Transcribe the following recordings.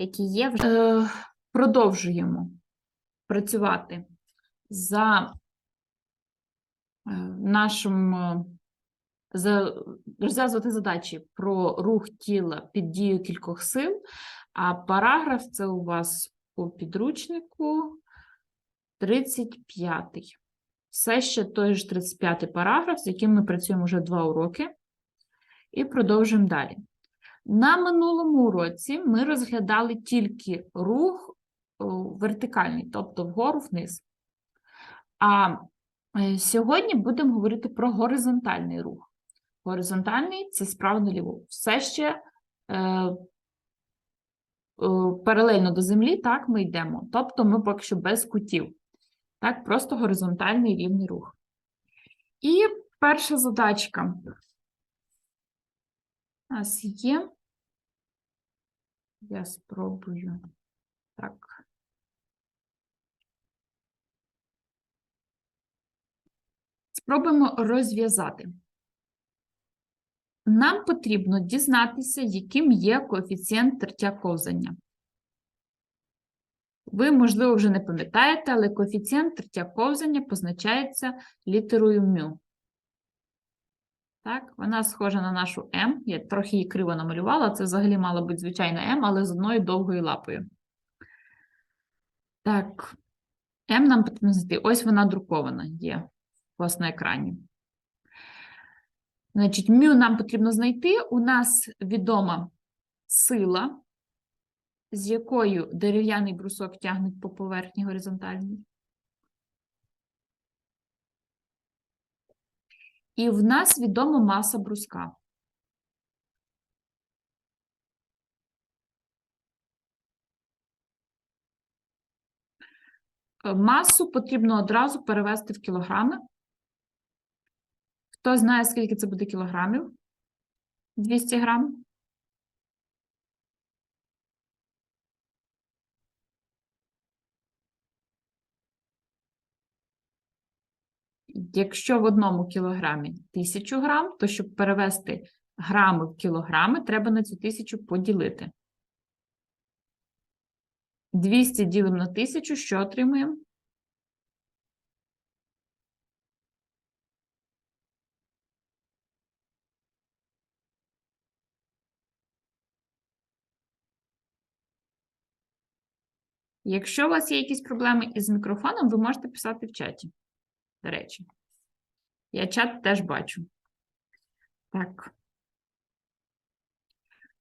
які є вже. Е, продовжуємо працювати за е, нашим е, за, розв'язувати задачі про рух тіла під дією кількох сил, а параграф це у вас у підручнику 35. Все ще той ж 35 параграф, з яким ми працюємо вже два уроки, і продовжуємо далі. На минулому уроці ми розглядали тільки рух вертикальний, тобто вгору вниз. А е, сьогодні будемо говорити про горизонтальний рух. Горизонтальний це справа наліво. Все ще е, е, паралельно до землі, так, ми йдемо. Тобто ми поки що без кутів. Так, просто горизонтальний рівний рух. І перша задачка у нас є. Я спробую. Так. Спробуємо розв'язати. Нам потрібно дізнатися, яким є коефіцієнт тертя ковзання. Ви, можливо, вже не пам'ятаєте, але коефіцієнт тертя ковзання позначається літерою μ. Так, вона схожа на нашу М. Я трохи її криво намалювала. Це взагалі мала бути звичайна М, але з одною довгою лапою. Так, М нам потрібно знайти. Ось вона друкована є вас на екрані. Значить, мю нам потрібно знайти. У нас відома сила, з якою дерев'яний брусок тягнуть по поверхні горизонтальній. І в нас відома маса бруска. Е, Масу потрібно одразу перевести в кілограми. Хто знає, скільки це буде кілограмів? 200 грам? Якщо в одному кілограмі 1000 грам, то щоб перевести грами в кілограми, треба на цю тисячу поділити. 200 ділимо на 1000, що отримуємо? Якщо у вас є якісь проблеми із мікрофоном, ви можете писати в чаті. До речі, я чат теж бачу. Так.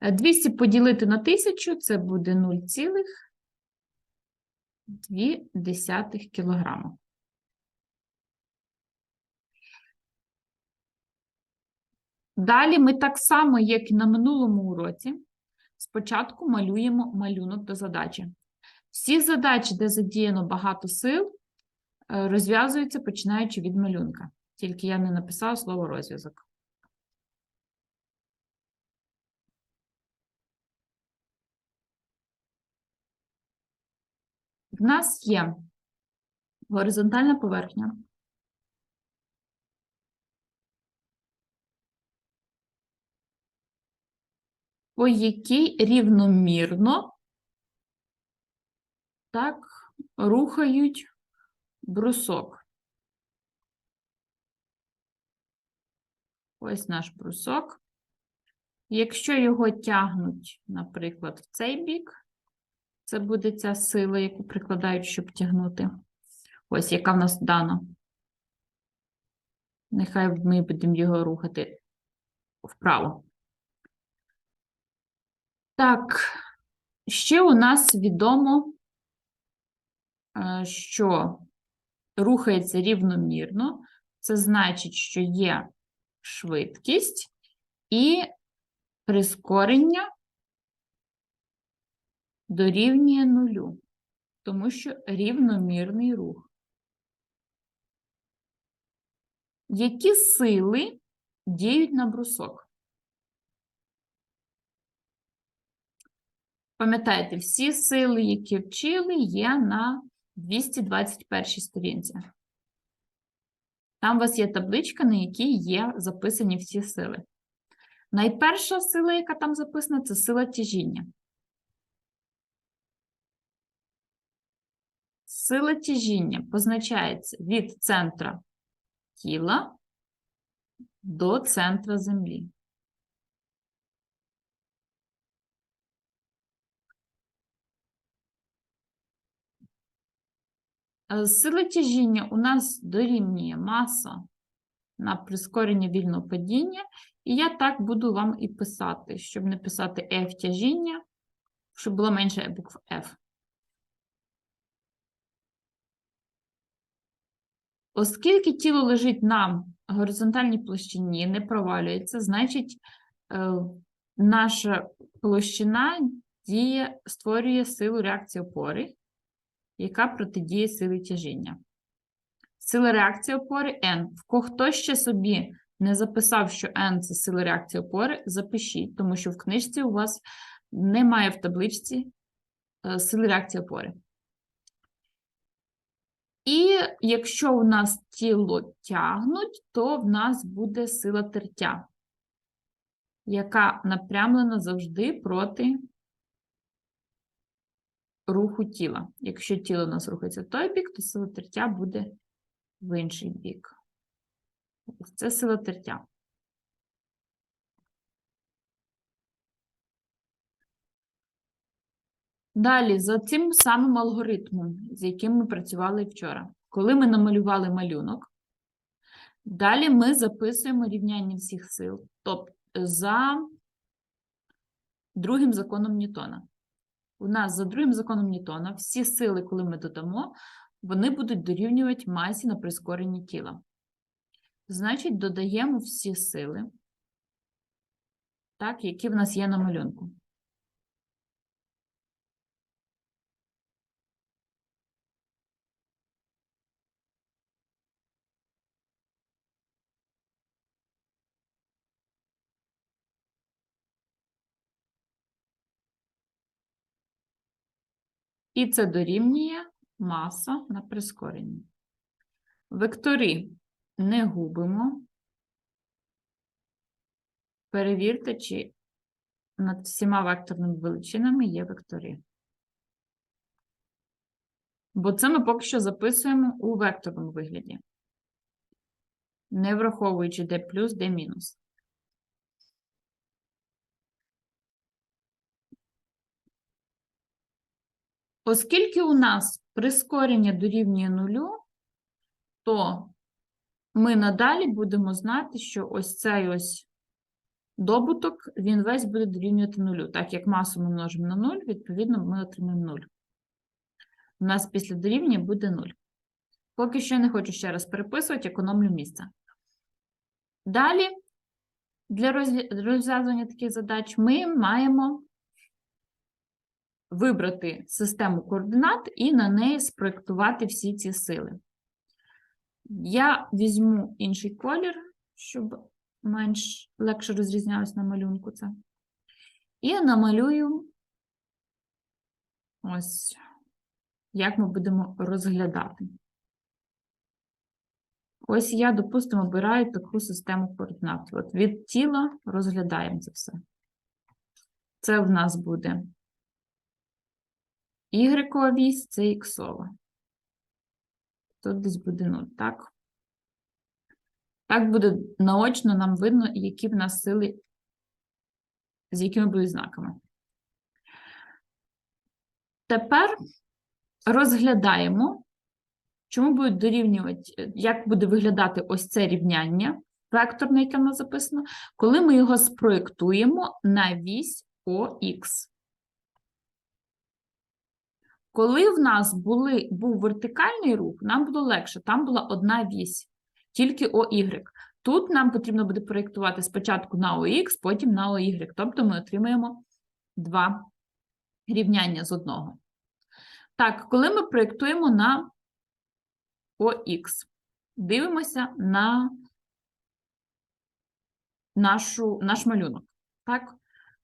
Е, 200 поділити на 1000 це буде 0,2 кілограма. Далі ми так само, як і на минулому уроці, спочатку малюємо малюнок до задачі. Всі задачі, де задіяно багато сил, е, розв'язуються починаючи від малюнка. Тільки я не написала слово розв'язок. В нас є горизонтальна поверхня. По якій рівномірно так рухають брусок. Ось наш брусок. Якщо його тягнуть, наприклад, в цей бік, це буде ця сила, яку прикладають, щоб тягнути. Ось яка в нас дана. Нехай ми будемо його рухати вправо. Так, ще у нас відомо, е, що рухається рівномірно. Це значить, що є швидкість і прискорення дорівнює нулю, тому що рівномірний рух. Які сили діють на брусок? Пам'ятаєте, всі сили, які вчили, є на 221 сторінці. Там у вас є табличка, на якій є записані всі сили. Найперша сила, яка там записана, це сила тяжіння. Сила тяжіння позначається від центра тіла до центра землі. Сила тяжіння у нас дорівнює маса на прискорення вільного падіння, і я так буду вам і писати, щоб не писати F тяжіння, щоб було менше букв F. Оскільки тіло лежить на горизонтальній площині, не провалюється, значить, е, наша площина діє, створює силу реакції опори, яка протидіє силі тяжіння. Сила реакції опори N. В ко- хто ще собі не записав, що N – це сила реакції опори, запишіть, тому що в книжці у вас немає в табличці е, сили реакції опори. І якщо у нас тіло тягнуть, то в нас буде сила тертя, яка напрямлена завжди проти руху тіла. Якщо тіло у нас рухається в той бік, то сила тертя буде в інший бік. Це сила тертя. Далі, за цим самим алгоритмом, з яким ми працювали вчора. Коли ми намалювали малюнок, далі ми записуємо рівняння всіх сил, тобто за другим законом Ньютона. У нас за другим законом Ньютона всі сили, коли ми додамо, вони будуть дорівнювати масі на прискоренні тіла. Значить, додаємо всі сили, так, які в нас є на малюнку. І це дорівнює маса на прискоренні. Вектори не губимо. Перевірте, чи над всіма векторними величинами є вектори. Бо це ми поки що записуємо у векторному вигляді, не враховуючи d плюс, d мінус. Оскільки у нас прискорення дорівнює нулю, то ми надалі будемо знати, що ось цей ось добуток, він весь буде дорівнювати нулю. Так як масу ми множимо на 0, відповідно, ми отримаємо 0. У нас після дорівнює буде 0. Поки що я не хочу ще раз переписувати, економлю місце. Далі, для розв'язування таких задач, ми маємо вибрати систему координат і на неї спроєктувати всі ці сили. Я візьму інший колір, щоб менш легше розрізнялось на малюнку це. І намалюю ось, як ми будемо розглядати. Ось я, допустимо, обираю таку систему координат. От від тіла розглядаємо це все. Це в нас буде Y вісь це іксова. Тут десь буде 0, так? Так буде наочно нам видно, які в нас сили, з якими будуть знаками. Тепер розглядаємо, чому будуть дорівнювати, як буде виглядати ось це рівняння, векторне, яке в нас записано, коли ми його спроєктуємо на вісь ОХ. Коли в нас були, був вертикальний рух, нам було легше, там була одна вісь, тільки ОY. Тут нам потрібно буде проєктувати спочатку на ОХ, потім на ОY. Тобто ми отримаємо два рівняння з одного. Так, коли ми проєктуємо на ОХ, дивимося на нашу, наш малюнок. Так?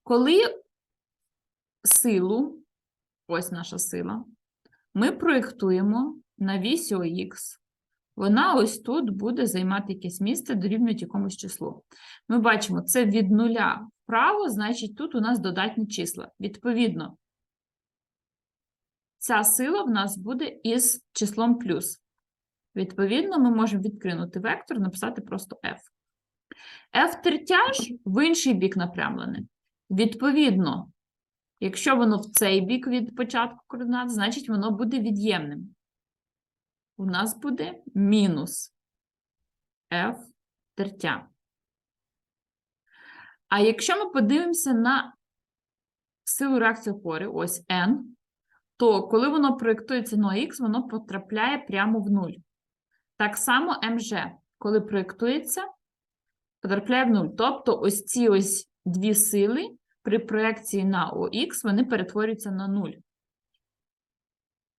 Коли силу ось наша сила. Ми проєктуємо на вісі ОХ. Вона ось тут буде займати якесь місце, дорівнює якомусь числу. Ми бачимо, це від нуля вправо, значить тут у нас додатні числа. Відповідно, ця сила в нас буде із числом плюс. Відповідно, ми можемо відкинути вектор, написати просто f. f третя ж в інший бік напрямлене. Відповідно, якщо воно в цей бік від початку координат, значить воно буде від'ємним. У нас буде мінус f тертя. А якщо ми подивимося на силу реакції опори, ось n, то коли воно проєктується на х, воно потрапляє прямо в нуль. Так само МЖ, коли проєктується, потрапляє в нуль. Тобто ось ці ось дві сили при проєкції на ОХ, вони перетворюються на 0.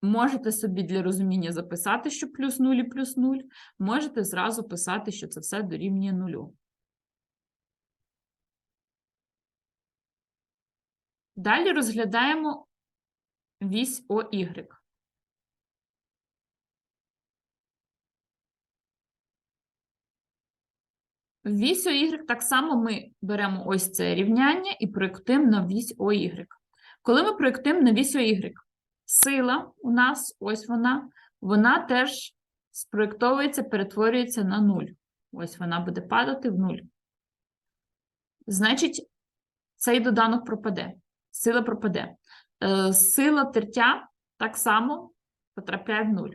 Можете собі для розуміння записати, що плюс 0 і плюс 0, можете зразу писати, що це все дорівнює нулю. Далі розглядаємо вісь ОY. Вісь ОY так само ми беремо ось це рівняння і проєктуємо на вісь ОY. Коли ми проєктуємо на вісь ОY, сила у нас, ось вона, вона теж спроєктовується, перетворюється на 0. Ось вона буде падати в 0. Значить, цей доданок пропаде. Сила пропаде. Е, Сила тертя так само потрапляє в 0.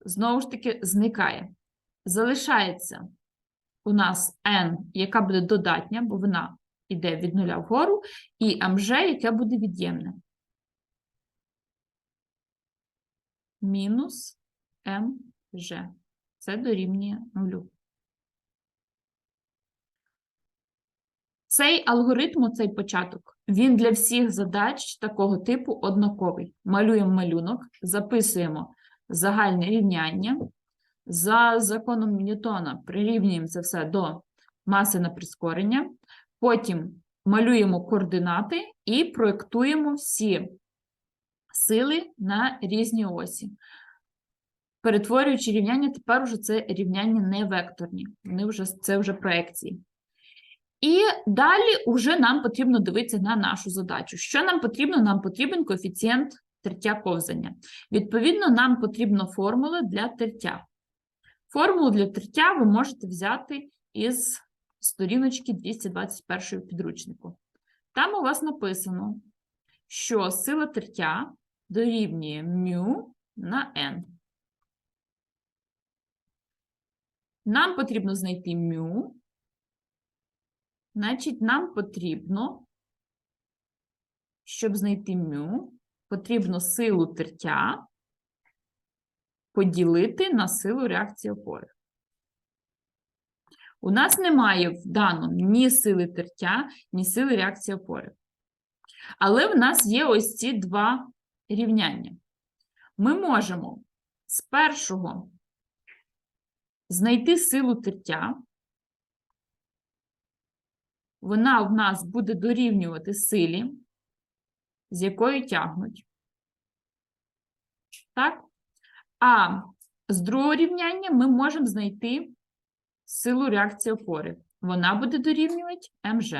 Знову ж таки, зникає. Залишається у нас n, яка буде додатня, бо вона йде від нуля вгору, і МЖ, яке буде від'ємне. Мінус МЖ. Це дорівнює нулю. Цей алгоритм, цей початок, він для всіх задач такого типу однаковий. Малюємо малюнок, записуємо загальне рівняння. За законом Ньютона прирівнюємо це все до маси на прискорення. Потім малюємо координати і проєктуємо всі сили на різні осі. Перетворюючи рівняння, тепер уже це рівняння не векторні, вони вже, це вже проекції. І далі вже нам потрібно дивитися на нашу задачу. Що нам потрібно? Нам потрібен коефіцієнт тертя ковзання. Відповідно, нам потрібна формула для тертя. Формулу для тертя ви можете взяти із сторіночки 221 підручнику. Там у вас написано, що сила тертя дорівнює μ на n. Нам потрібно знайти μ, значить, нам потрібно, щоб знайти μ, потрібно силу тертя поділити на силу реакції опори. У нас немає в даному ні сили тертя, ні сили реакції опори. Але в нас є ось ці два рівняння. Ми можемо з першого знайти силу тертя. Вона в нас буде дорівнювати силі, з якої тягнуть. Так? А з другого рівняння ми можемо знайти силу реакції опори. Вона буде дорівнювати МЖ.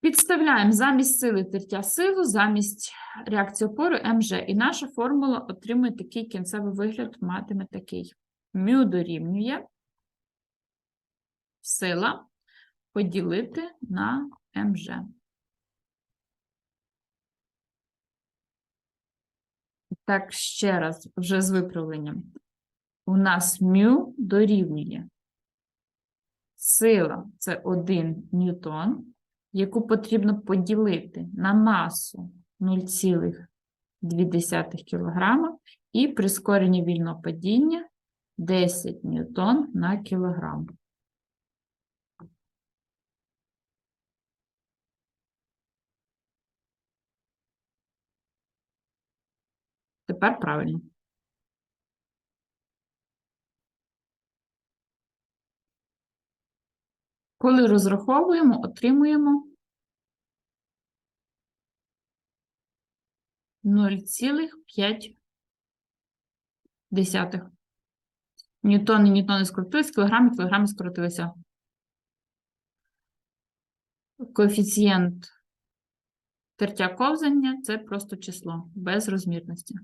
Підставляємо замість сили тертя силу, замість реакції опори МЖ. І наша формула отримує такий кінцевий вигляд, матиме такий. Мю дорівнює сила поділити на МЖ. Так, ще раз, вже з виправленням. У нас μ дорівнює сила це 1 ньютон, яку потрібно поділити на масу 0,2 кг і прискорення вільного падіння 10 ньютон на кілограм. Тепер правильно. Коли розраховуємо, отримуємо 0,5. Ньютони, ньютони скоротились, кілограми, кілограми скоротилися. Коефіцієнт тертя ковзання – це просто число без розмірності.